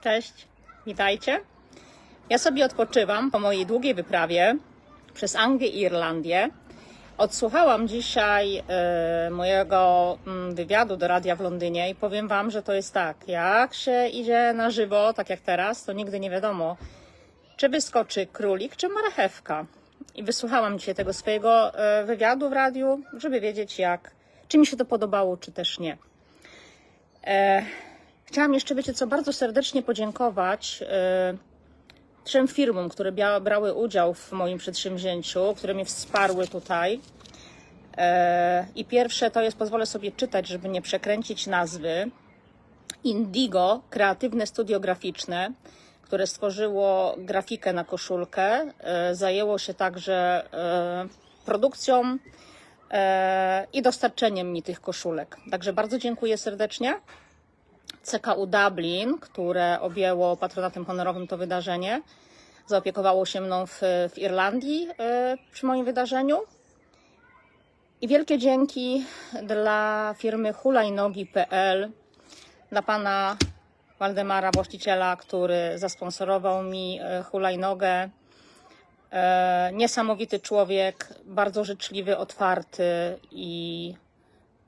Cześć, witajcie. Ja sobie odpoczywam po mojej długiej wyprawie przez Anglię i Irlandię. Odsłuchałam dzisiaj e, mojego mm, wywiadu do radia w Londynie i powiem Wam, że to jest tak, jak się idzie na żywo, tak jak teraz, to nigdy nie wiadomo, czy wyskoczy królik, czy marchewka. I wysłuchałam dzisiaj tego swojego e, wywiadu w radiu, żeby wiedzieć, jak, czy mi się to podobało, czy też nie. E, chciałam jeszcze, wiecie co, bardzo serdecznie podziękować e, trzem firmom, które bia- brały udział w moim przedsięwzięciu, które mnie wsparły tutaj. E, I pierwsze to jest, pozwolę sobie czytać, żeby nie przekręcić nazwy. Indigo, kreatywne studio graficzne, które stworzyło grafikę na koszulkę, e, zajęło się także produkcją i dostarczeniem mi tych koszulek. Także bardzo dziękuję serdecznie. CKU Dublin, które objęło patronatem honorowym to wydarzenie, zaopiekowało się mną w, w Irlandii e, przy moim wydarzeniu. I wielkie dzięki dla firmy hulajnogi.pl, dla pana Waldemara, właściciela, który zasponsorował mi e, hulajnogę. E, Niesamowity człowiek, bardzo życzliwy, otwarty i,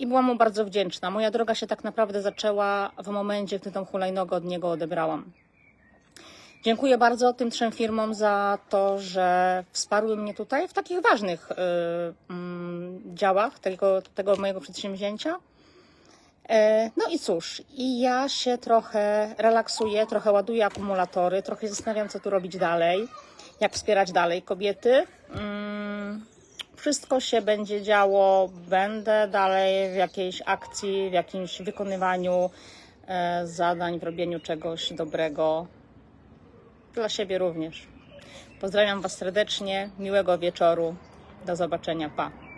i byłam mu bardzo wdzięczna. Moja droga się tak naprawdę zaczęła w momencie, gdy tą hulajnogę od niego odebrałam. Dziękuję bardzo tym trzem firmom za to, że wsparły mnie tutaj w takich ważnych y, mm, działach tego, tego mojego przedsięwzięcia. E, No i cóż, i ja się trochę relaksuję, trochę ładuję akumulatory, trochę się zastanawiam, co tu robić dalej, jak wspierać dalej kobiety. Mm, Wszystko się będzie działo, będę dalej w jakiejś akcji, w jakimś wykonywaniu e, zadań, w robieniu czegoś dobrego dla siebie również. Pozdrawiam Was serdecznie, miłego wieczoru, do zobaczenia, pa.